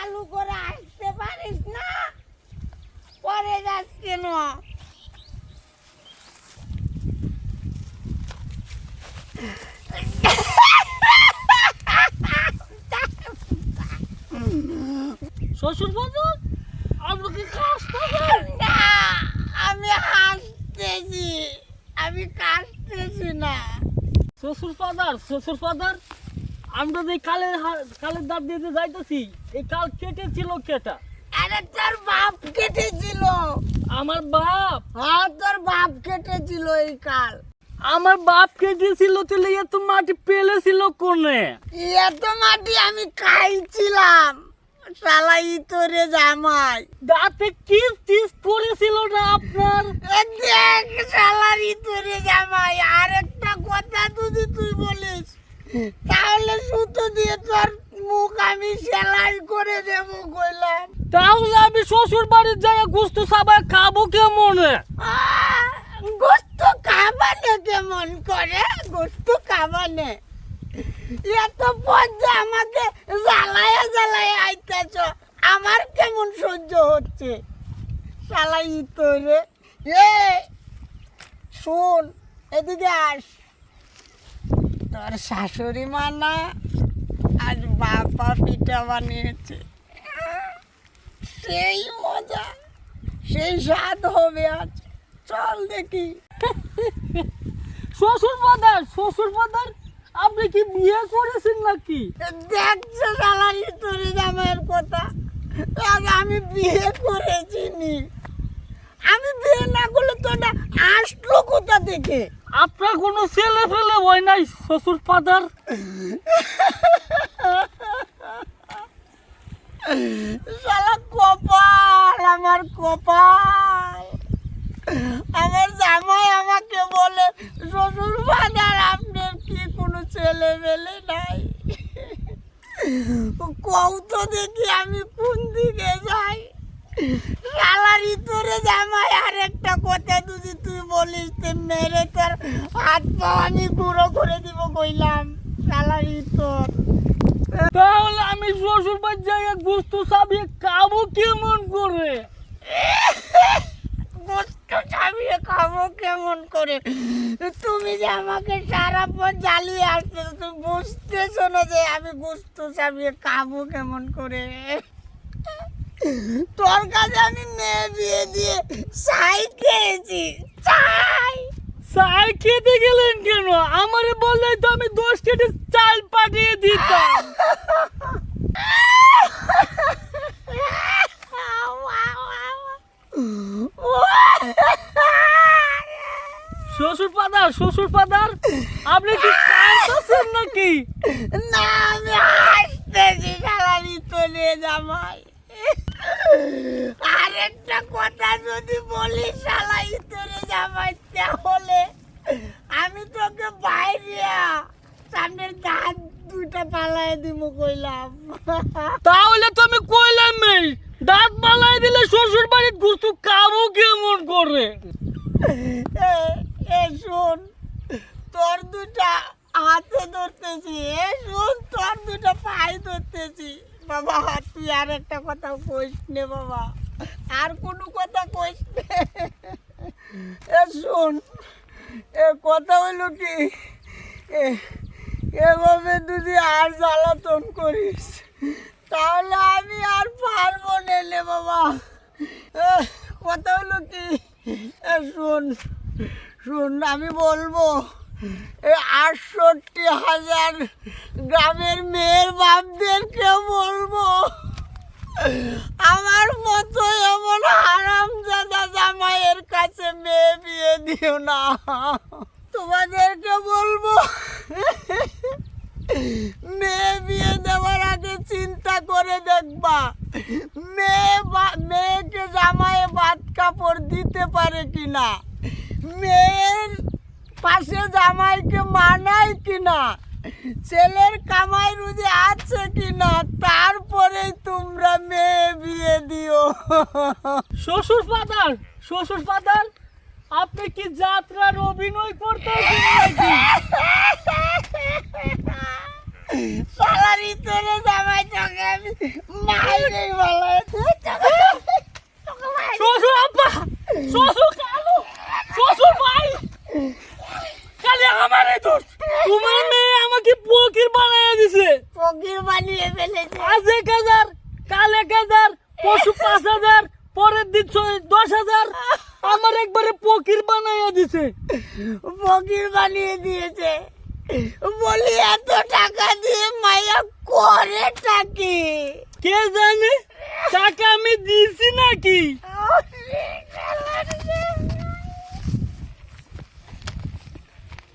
চালু করে আসতে পারিস না? পরে যাস কেন? শ্বশুর আপনাকে কাজ করবেন না আমি হাসতেছি। আমি কাশতেছি না। শ্বশুর ফাদার শ্বশুর ফাদার? আমরা যে কালের কালের দাঁত দিতে যাইতেছি এই কাল কেটেছিল কেটা? আরে তোর বাপ কেটেছিল। আমার বাপ? হ্যাঁ তোর বাপ কেটেছিল এই কাল। আমার বাপ কেটেছিল তাহলে এত মাটি পেলেছিল কোনে? এত মাটি আমি খাইছিলাম। শালা ইতরে জামাই। দাঁতে কিস টিস পড়েছিল না আপনার? দেখ শালার ইতরে জামাই। আরেকটা কথা যদি তুই তাহলে সুতো দিয়ে তোর মুখ আমি সেলাই করে দেবো কইলাম। তাহলে আমি শ্বশুর বাড়ির জায়গা গুস্ত সবাই খাব কেমনে? গোস্ত খাবানে কেমন করে? গোস্ত খাবানে। এত পর্যা আমাকে জ্বালায় জ্বালায় আইতেছ আমার কেমন সহ্য হচ্ছে? শালাই তোরে। এ শোন এদিকে আস। তোর শাশুড়ি মা না আজ বাপা পিঠা বানিয়েছে। সেই মজা সেই স্বাদ হবে আজ। চল দেখি। শ্বশুর ফাদার শ্বশুর ফাদার আপনি কি বিয়ে করেছেন নাকি? দেখছ সালারি তোরে জামাইয়ের কথা। আমি বিয়ে করেছি নি। আমি বিয়ে না করলে তোটা আসলো কোথা থেকে? আপনার কোনো ছেলে ফেলে হয় নাই, শ্বশুর ফাদার? শালা কপাল, আমার কপাল। আমার জামাই আমাকে বলে, শ্বশুর ফাদার, আপনার কি কোনো ছেলে মেলে নাই? কৌ তো দেখি আমি কোন দিকে যাই। শালার ইতরে জামাই আর একটা কথা যদি তুই বলিস মেরে পা আমি গুঁড়ো করে দিব কইলাম শালার ইতর। তাহলে আমি শ্বশুর বাড়ির জায়গা গুস্ত সাবিয়ে খাব কেমন করে? গোস্ত চাবিয়ে খাব কেমন করে? তুমি যে আমাকে সারা পথ জ্বালিয়ে আসতে তুমি বুঝতেছো না যে আমি গোস্ত চাবিয়ে খাব কেমন করে? তোর কাছে আমি মেয়ে বিয়ে দিয়ে চাই খেয়েছি চাই! চাল খেতে গেলেন কেন? আমারে বললে তো আমি দশ কেটে চাল পাঠিয়ে দিতাম। শ্বশুর পাদার শ্বশুর পাদার আপনি কি কাঁদতেছেন নাকি? না আমি হাসতেছি সারানি চলে জামাই আরেকটা কথা যদি বলি শালাই তোরে জামাই তাহলে আমি তোকে বাইরে সামনের দাঁত দুইটা পালায় দিব কইলাম। তাহলে তো আমি কইলাম এই দাঁত মালাই দিলে শ্বশুর বাড়ির গুস্তু খাব কেমন করে? এ, এ শোন তোর দুটা হাতে ধরতেছি এ শোন তোর দুটা পায়ে ধরতেছি। বাবা তুই আর একটা কথা কইস নে বাবা আর কোনো কথা কইস নে। এ শোন এ, কথা হইল কি? এভাবে যদি আর জ্বালাতন করিস, তাহলে আমি আর পারব নেলে বাবা। কথা হলো কি? শোন শোন, আমি বলব আটষট্টি হাজার গ্রামের মেয়ের বাপদেরকে বলব, আমার মতো এমন হারাম দাদা জামাইয়ের কাছে মেয়ে বিয়ে দিও না। তোমাদেরকে বলব, মেয়ে বিয়ে দেওয়ার আগে চিন্তা করে দেখবা। মেয়ে মেয়েকে জামাইয়ে ভাত কাপড় দিতে পারে কিনা? মেয়ের পাশে জামাইকে মানায় কিনা? ছেলের কামাই রুজি আছে কিনা? তারপরেই তোমরা মেয়ে বিয়ে দিও। শ্বশুর ফাদার শ্বশুর ফাদার আপনি কি যাত্রার অভিনয় করতেছেন নাকি সালারি তোরে জামাই তোকে আমি মাইরে বলে। শ্বশুর আব্বা শ্বশুর কালু শ্বশুর ভাই খালি আমার দোষ। তোমার মেয়ে আমাকে পকির দিছে। ফকির বানিয়ে ফেলেছে। আজ এক হাজার কাল এক হাজার পশু পাঁচ হাজার পরের দিন দশ হাজার। আমার একবারে পকির বানাইয়া দিছে। ফকির বানিয়ে দিয়েছে। বলি এত টাকা দিয়ে মায়া করে টাকি? কে জানে? টাকা আমি দিয়েছি নাকি.